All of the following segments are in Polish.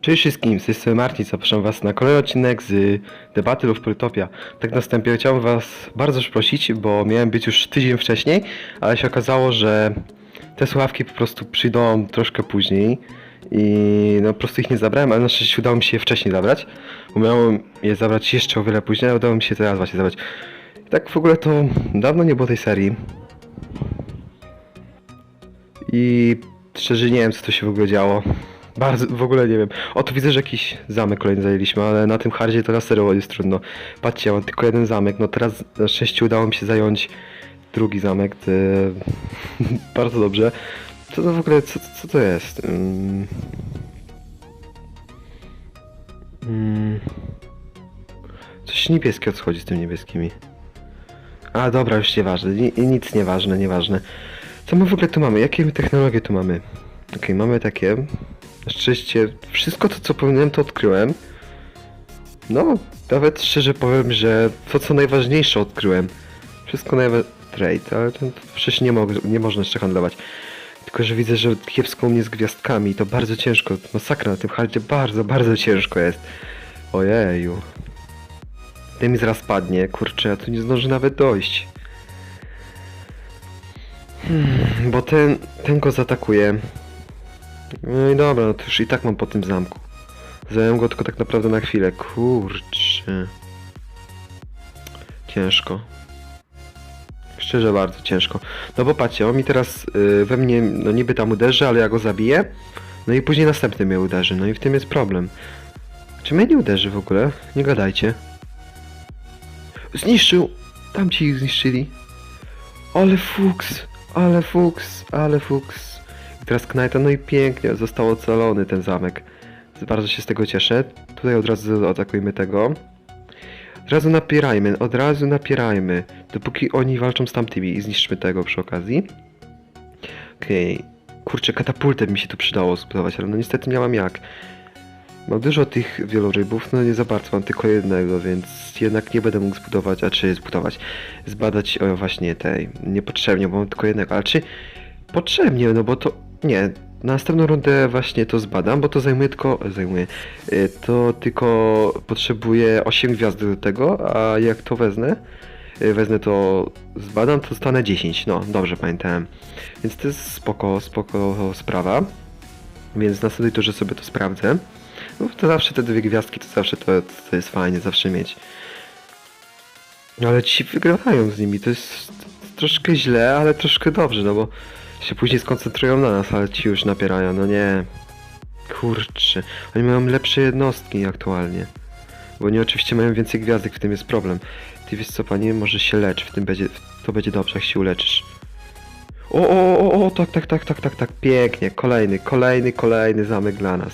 Cześć wszystkim, z tej strony zapraszam was na kolejny odcinek z Battle of Prytopia. Tak na wstępie chciałbym was bardzo prosić, bo miałem być już tydzień wcześniej, ale się okazało, że te słuchawki po prostu przyjdą troszkę później i no po prostu ich nie zabrałem, ale na szczęście udało mi się je wcześniej zabrać, bo miałem je zabrać jeszcze o wiele później, ale udało mi się teraz właśnie zabrać. I tak w ogóle to dawno nie było tej serii i szczerze nie wiem co to się w ogóle działo. Bardzo, w ogóle nie wiem. O, widzę, że jakiś zamek kolejny zajęliśmy, ale na tym hardzie to na serio jest trudno. Patrzcie, ja mam tylko jeden zamek. No teraz na szczęście udało mi się zająć drugi zamek. To... Bardzo dobrze. Co to w ogóle, co, co to jest? Mm. Mm. Coś niebieskie odchodzi z tym niebieskimi. A dobra, już nieważne. Ni nic nieważne, nieważne. Co my w ogóle tu mamy? Jakie technologie tu mamy? Okej, mamy takie. Szczęście wszystko to co powinienem to odkryłem. No, nawet szczerze powiem, że to co najważniejsze odkryłem. Wszystko najważniejsze. Trade, ale to przecież nie, mo nie można jeszcze handlować. Tylko, że widzę, że kiepsko u mnie z gwiazdkami. To bardzo ciężko. Masakra na tym hardzie bardzo, bardzo ciężko jest. Ojeju. Ten mi zaraz padnie. Kurczę, ja tu nie zdążę nawet dojść. Hmm, bo ten, ten go zaatakuje. No i dobra, no to już i tak mam po tym zamku. Zająłem go tylko tak naprawdę na chwilę. Kurczę. Ciężko. Szczerze bardzo ciężko. No bo patrzcie, on mi teraz y, we mnie, no niby tam uderzy, ale ja go zabiję. No i później następny mnie uderzy. No i w tym jest problem. Czy mnie nie uderzy w ogóle? Nie gadajcie. Zniszczył! Tam ci ich zniszczyli. Ale fuks! Ale fuks! Ale fuks! Teraz Knighta, no i pięknie, został ocalony ten zamek. Bardzo się z tego cieszę. Tutaj od razu atakujmy tego. Od razu napierajmy, od razu napierajmy. Dopóki oni walczą z tamtymi i zniszczmy tego przy okazji. Okej. Kurczę, katapultę mi się tu przydało zbudować, ale no niestety nie mam jak. Mam dużo tych wielorybów, no nie za bardzo, mam tylko jednego, więc jednak nie będę mógł zbudować, a czy zbudować, zbadać o, właśnie tej, niepotrzebnie, bo mam tylko jednego, ale czy potrzebnie, no bo to, nie, na następną rundę właśnie to zbadam, bo to zajmuje tylko, zajmuje, y, to tylko potrzebuje 8 gwiazd do tego, a jak to wezmę, y, wezmę to, zbadam, to stanę 10, no, dobrze pamiętałem, więc to jest spoko, spoko sprawa, więc w następnej turze sobie to sprawdzę. No to zawsze te dwie gwiazdki, to zawsze to, to jest fajnie, zawsze mieć. Ale ci wygrywają z nimi, to jest troszkę źle, ale troszkę dobrze, no bo się później skoncentrują na nas, ale ci już napierają, no nie. Kurczę, oni mają lepsze jednostki aktualnie. Bo oni oczywiście mają więcej gwiazdek, w tym jest problem. Ty wiesz co, panie, może się lecz, w tym będzie, to będzie dobrze, jak się uleczysz. O, o, o, o, tak, tak, tak, tak, tak, tak, pięknie, kolejny, kolejny, kolejny zamek dla nas.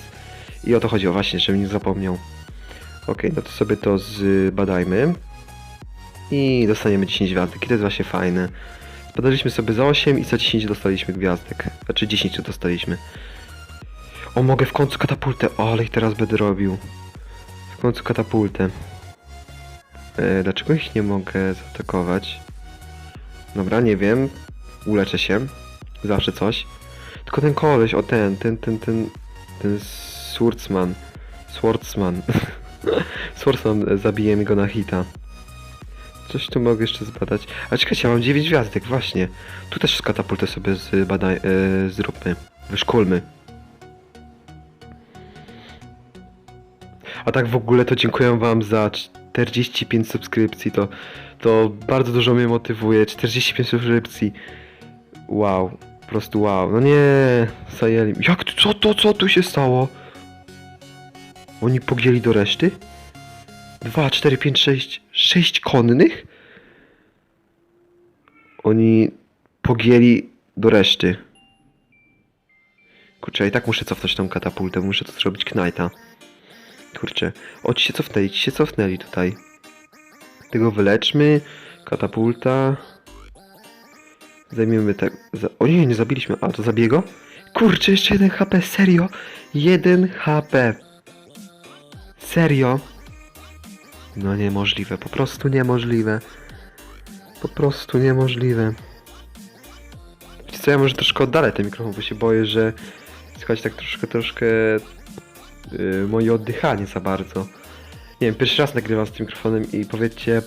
I o to chodziło właśnie, żebym nie zapomniał. Okej, no to sobie to zbadajmy. I dostaniemy 10 gwiazdek. I to jest właśnie fajne. Zbadaliśmy sobie za 8 i za 10 dostaliśmy gwiazdek. Znaczy 10 tu dostaliśmy. O, mogę w końcu katapultę. O, ale ich teraz będę robił. W końcu katapultę. E, dlaczego ich nie mogę zaatakować? Dobra, nie wiem. Uleczę się. Zawsze coś. Tylko ten koleś, o ten, ten, ten, ten, ten Swordsman. Swordsman. Swordsman e, zabije mi go na hita. Coś tu mogę jeszcze zbadać. A czekajcie, ja mam 9 gwiazdek, właśnie. Tu też z katapultę sobie zbadaj, e, zróbmy. Wyszkolmy. A tak w ogóle to dziękuję wam za 45 subskrypcji. To, to bardzo dużo mnie motywuje. 45 subskrypcji. Wow. Po prostu wow. No nie, zajęli. Jak, co to, co tu się stało? Oni pogięli do reszty? 2, 4, 5, 6, 6 konnych? Oni pogięli do reszty. Kurczę, i tak muszę cofnąć tą katapultę, muszę to zrobić Knighta. Kurczę, o ci się cofnęli, ci się cofnęli tutaj. Tego wyleczmy, katapulta. Zajmiemy tak. Za... O nie, nie zabiliśmy. A to zabije go? Kurczę, jeszcze jeden HP, serio? Jeden HP. Serio? No niemożliwe, po prostu niemożliwe. Po prostu niemożliwe. Wiecie co, ja może troszkę oddalę ten mikrofon, bo się boję, że słychać tak troszkę, troszkę yy, moje oddychanie za bardzo. Nie wiem, pierwszy raz nagrywam z tym mikrofonem i powiedzcie,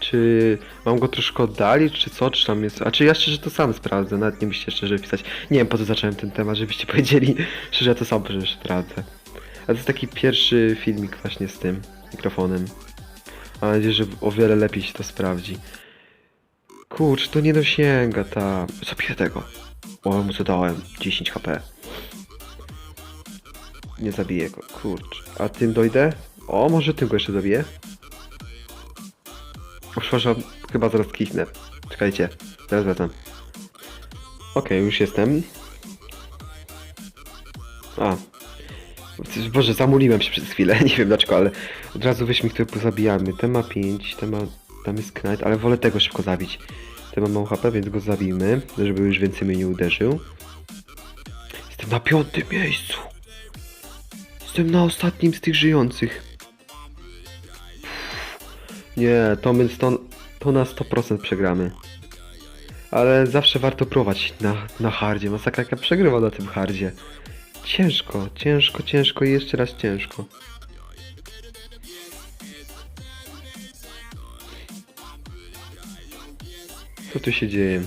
czy mam go troszkę oddalić, czy co, czy tam jest... A czy ja szczerze to sam sprawdzę, nawet nie musicie szczerze pisać. Nie wiem po co zacząłem ten temat, żebyście powiedzieli, że ja to sam sprawdzę. A to jest taki pierwszy filmik właśnie z tym mikrofonem. Mam nadzieję, że o wiele lepiej się to sprawdzi. Kurcz, to nie dosięga ta... Zabiję tego. O, mu zadałem 10 HP. Nie zabiję go, kurcz. A tym dojdę? O, może tym go jeszcze zabiję? O, Przepraszam, chyba zaraz kichnę. Czekajcie, zaraz wracam. Okej, już jestem. A. Boże, zamuliłem się przez chwilę, nie wiem dlaczego, ale od razu weźmy tutaj pozabijamy. Ten ma 5, ten ma... tam jest Knight, ale wolę tego szybko zabić. Ten ma mało HP, więc go zabijmy, żeby już więcej mnie nie uderzył. Jestem na piątym miejscu. Jestem na ostatnim z tych żyjących. Nie, to my to, to na 100% przegramy. Ale zawsze warto próbować na, na hardzie. Masakra jaka przegrywa na tym hardzie. Ciężko, ciężko, ciężko i jeszcze raz ciężko. Co tu się dzieje?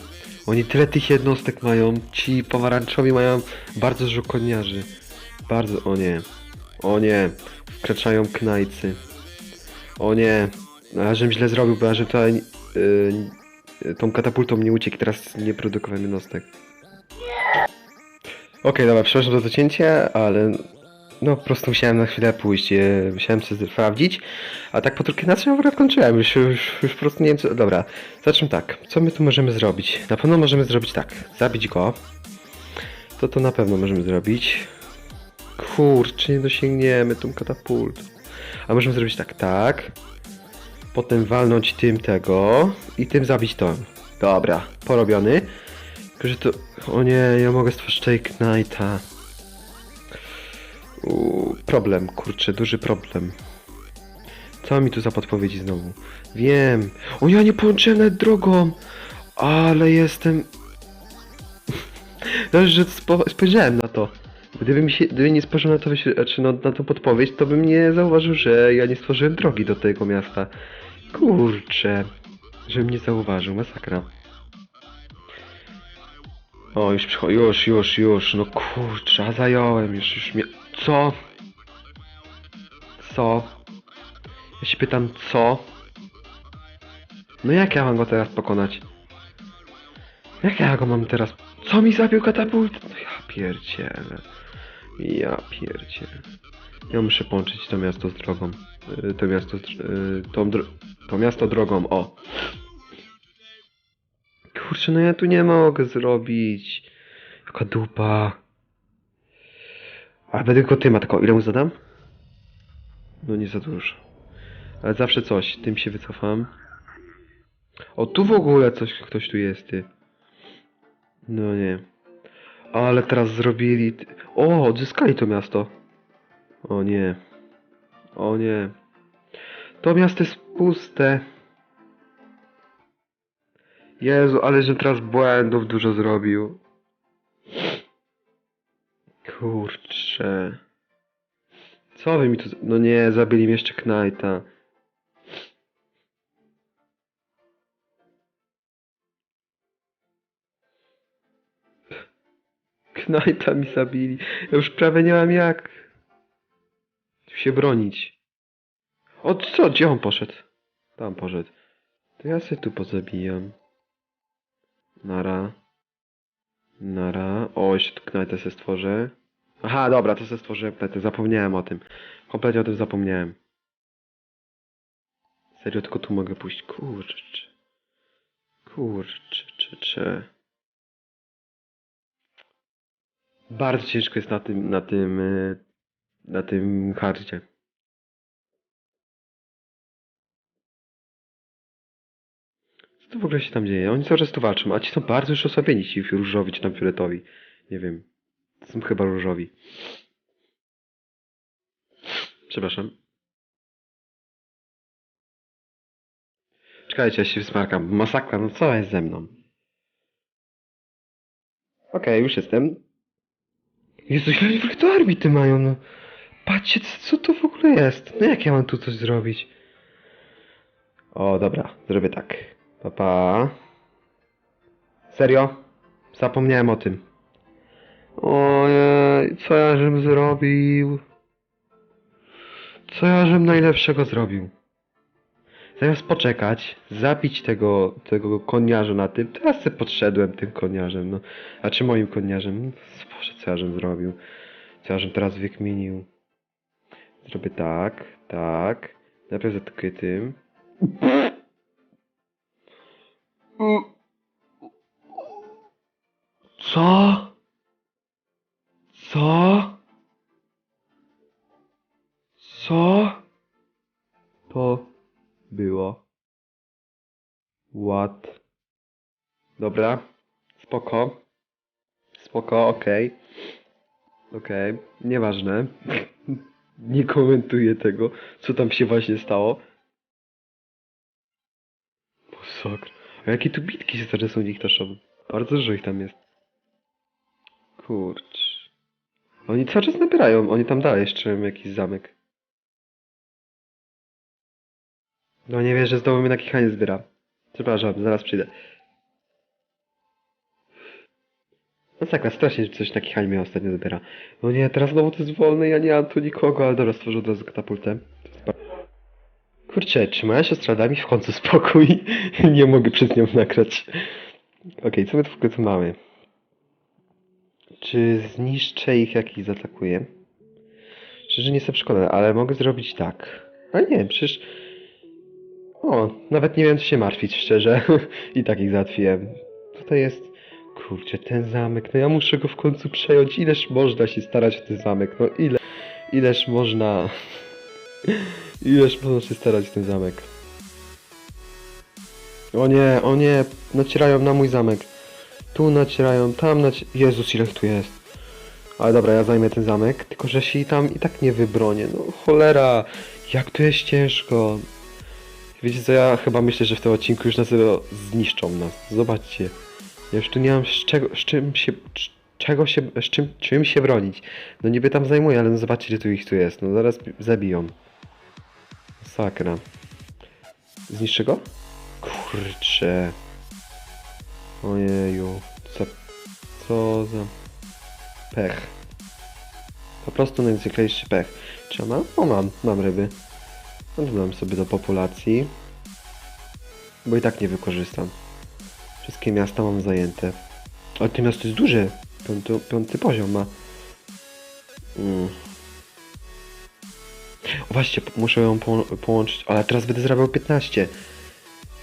Oni tyle tych jednostek mają. Ci pomarańczowi mają bardzo dużo koniarzy. Bardzo, o nie. O nie. Wkraczają knajcy. O nie. A żebym źle zrobił, bo ja że tutaj yy, tą katapultą nie uciekł, teraz nie produkowałem jednostek. Okej, dobra, przepraszam za to cięcie, ale no po prostu musiałem na chwilę pójść, e, musiałem coś sprawdzić, a tak po drugie na co w ogóle kończyłem, już, już, już po prostu nie wiem co, dobra, zacznę tak, co my tu możemy zrobić? Na pewno możemy zrobić tak, zabić go, to to na pewno możemy zrobić, kurczę, nie dosięgniemy tą katapultą, a możemy zrobić tak, tak, potem walnąć tym tego i tym zabić to, dobra, porobiony, tylko, że to... O nie, ja mogę stworzyć Take Knighta. Problem, kurczę, duży problem. Co mi tu za podpowiedzi znowu? Wiem. O ja nie połączyłem nawet drogą! Ale jestem... Dobrze, że spo... spojrzałem na to. Gdyby mi się, gdyby nie spojrzał na to, wyświe- znaczy no, na tą podpowiedź, to bym nie zauważył, że ja nie stworzyłem drogi do tego miasta. Kurczę. Żebym nie zauważył, masakra. O, już przychodzi, już, już, już, no kurczę, a zająłem, już, już mnie... Co? Co? Ja się pytam, co? No jak ja mam go teraz pokonać? Jak ja go mam teraz... Co mi zabił katapult? No ja pierdzielę. Ja pierdzielę. Ja muszę połączyć to miasto z drogą. Y, To miasto z... y, Tą. To miasto drogą, o. Kurczę, no ja tu nie mogę zrobić. Jaka dupa. A będę tylko tym, a tylko ile mu zadam? No nie za dużo. Ale zawsze coś, tym się wycofam. O, tu w ogóle coś, ktoś tu jest, ty. No nie. Ale teraz zrobili... O, odzyskali to miasto. O nie. O nie. To miasto jest puste. Jezu, ale że teraz błędów dużo zrobił. Kurczę. Co wy mi tu... No nie, zabili mi jeszcze Knighta. Knighta mi zabili. Ja już prawie nie mam jak się bronić. O co? Gdzie on poszedł? Tam poszedł. To ja sobie tu pozabijam. Nara. Nara. O, jeszcze tu knajtę sobie stworzę. Aha, dobra, to sobie stworzyłem knajtę. Zapomniałem o tym. Kompletnie o tym zapomniałem. Serio, tylko tu mogę pójść. Kurczę. Kurczę, czy, czy. Bardzo ciężko jest na tym, na tym, y, na tym hardzie. Tu w ogóle się tam dzieje? Oni cały czas tu walczą, a ci są bardzo już osłabieni, ci różowi czy tam fioletowi. Nie wiem. To są chyba różowi. Przepraszam. Czekajcie, ja się wysmarkam. Masakra, no co jest ze mną? Okej, już jestem. Jezu, ile oni to armii ty mają, no. Patrzcie, co to w ogóle jest? No jak ja mam tu coś zrobić? O, dobra, zrobię tak. Papa. Pa. Serio? Zapomniałem o tym. Ojej, co ja żem zrobił? Co ja żem najlepszego zrobił? Zamiast poczekać, zabić tego, tego koniarza na tym, teraz sobie podszedłem tym koniarzem, no. A czy moim koniarzem? Boże, co ja żem zrobił? Co ja żem teraz wykminił? Zrobię tak, tak. Najpierw zaatakuję tym. Co? Co? Co? To było. What? Dobra. Spoko. Spoko, okej. Okej, nieważne. Nie komentuję tego, co tam się właśnie stało. Masakra. A jakie tu bitki się zaraz u nich taszowe? Bardzo dużo ich tam jest. Kurcz. Oni cały czas nabierają, oni tam dalej jeszcze mają jakiś zamek. No nie wierzę, znowu mnie na kichanie zbiera. Przepraszam, zaraz przyjdę. Masakra, strasznie, że coś na kichanie mnie ostatnio zabiera. No nie, teraz znowu to jest wolne, ja nie mam tu nikogo, ale dobra, stworzę od razu katapultę. Kurczę, czy moja siostra da mi w końcu spokój? nie mogę przez nią nagrać. Okej, co my tu w ogóle tu mamy? Czy zniszczę ich, jak ich zaatakuję? Szczerze nie jestem przekonany, ale mogę zrobić tak. A nie, przecież... O, nawet nie wiem, co się martwić, szczerze. I tak ich załatwiłem. Tutaj jest... Kurczę, ten zamek, no ja muszę go w końcu przejąć. Ileż można się starać o ten zamek? No ile... Ileż można... Ileż można się starać ten zamek? O nie, o nie, nacierają na mój zamek. Tu nacierają, tam naci... Jezus, ile tu jest. Ale dobra, ja zajmę ten zamek, tylko że się i tam i tak nie wybronię. No cholera, jak to jest ciężko. Wiecie co, ja chyba myślę, że w tym odcinku już na serio zniszczą nas. Zobaczcie. Ja już tu nie mam z czego, z czym się, czego się, z czym, czym się bronić. No niby tam zajmuję, ale no zobaczcie, ile tu ich tu jest. No zaraz zabiją. Sakra. Zniszczy go? Kurczę. Ojeju. Co, co za pech. Po prostu najzwyklejszy pech. Czy ja mam? O mam, mam ryby. Dodam sobie do populacji. Bo i tak nie wykorzystam. Wszystkie miasta mam zajęte. Ale to miasto jest duże. Piąty, piąty poziom ma. Mm. O właśnie, muszę ją po połączyć. Ale teraz będę zarabiał 15.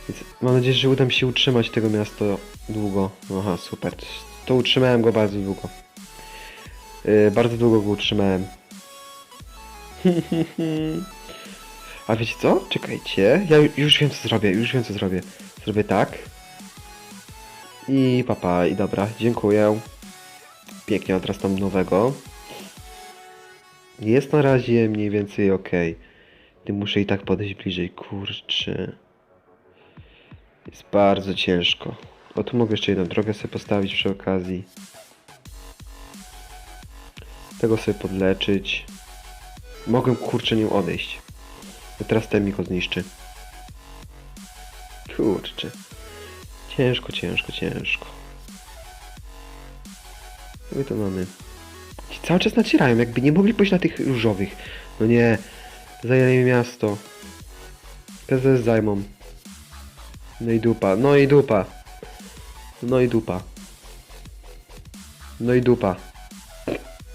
Więc mam nadzieję, że uda mi się utrzymać tego miasta długo. Aha, super. To utrzymałem go bardzo długo. Yy, bardzo długo go utrzymałem. A wiecie co? Czekajcie. Ja ju- już wiem co zrobię, już wiem co zrobię. Zrobię tak. I papa, i dobra, dziękuję. Pięknie, a teraz tam nowego. Jest na razie mniej więcej ok. Ty muszę i tak podejść bliżej, kurczę. Jest bardzo ciężko. O, tu mogę jeszcze jedną drogę sobie postawić przy okazji. Tego sobie podleczyć. Mogę kurczę nią odejść. A teraz ten mi go zniszczy. Kurczę. Ciężko, ciężko, ciężko. My to mamy? Cały czas nacierają, jakby nie mogli pójść na tych różowych. No nie. Zajęli mi miasto. PZS zajmą. No i dupa, no i dupa. No i dupa. No i dupa.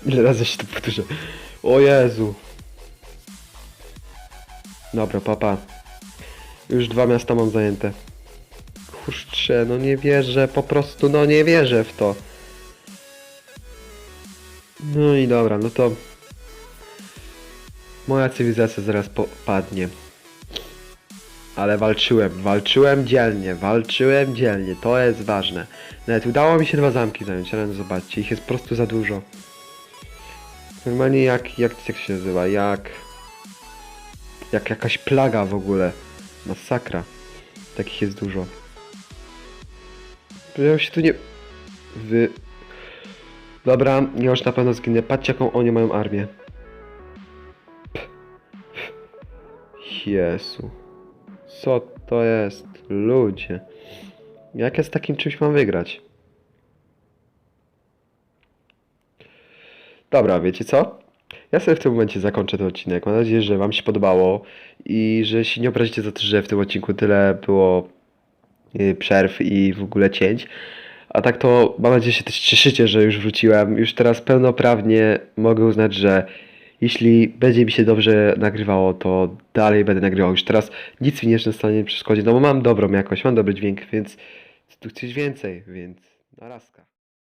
Ile razy się to powtórzę? O Jezu. Dobra, papa. Już dwa miasta mam zajęte. Kurczę, no nie wierzę, po prostu no nie wierzę w to. No i dobra, no to... Moja cywilizacja zaraz padnie. Ale walczyłem, walczyłem dzielnie, walczyłem dzielnie, to jest ważne. Nawet udało mi się dwa zamki zająć, ale no zobaczcie, ich jest po prostu za dużo. Normalnie jak, jak, jak się nazywa, jak... Jak jakaś plaga w ogóle. Masakra. Takich jest dużo. Ja się tu nie... Wy... Dobra, ja już na pewno zginę. Patrzcie jaką oni mają armię. Jezu. Co to jest? Ludzie. Jak ja z takim czymś mam wygrać? Dobra, wiecie co? Ja sobie w tym momencie zakończę ten odcinek. Mam nadzieję, że Wam się podobało i że się nie obrazicie za to, że w tym odcinku tyle było y, przerw i w ogóle cięć. A tak to mam nadzieję, się też cieszycie, że już wróciłem. Już teraz pełnoprawnie mogę uznać, że jeśli będzie mi się dobrze nagrywało, to dalej będę nagrywał. Już teraz nic mi nie stanie przeszkodzić, no bo mam dobrą jakość, mam dobry dźwięk, więc tu chcieć więcej, więc narazka.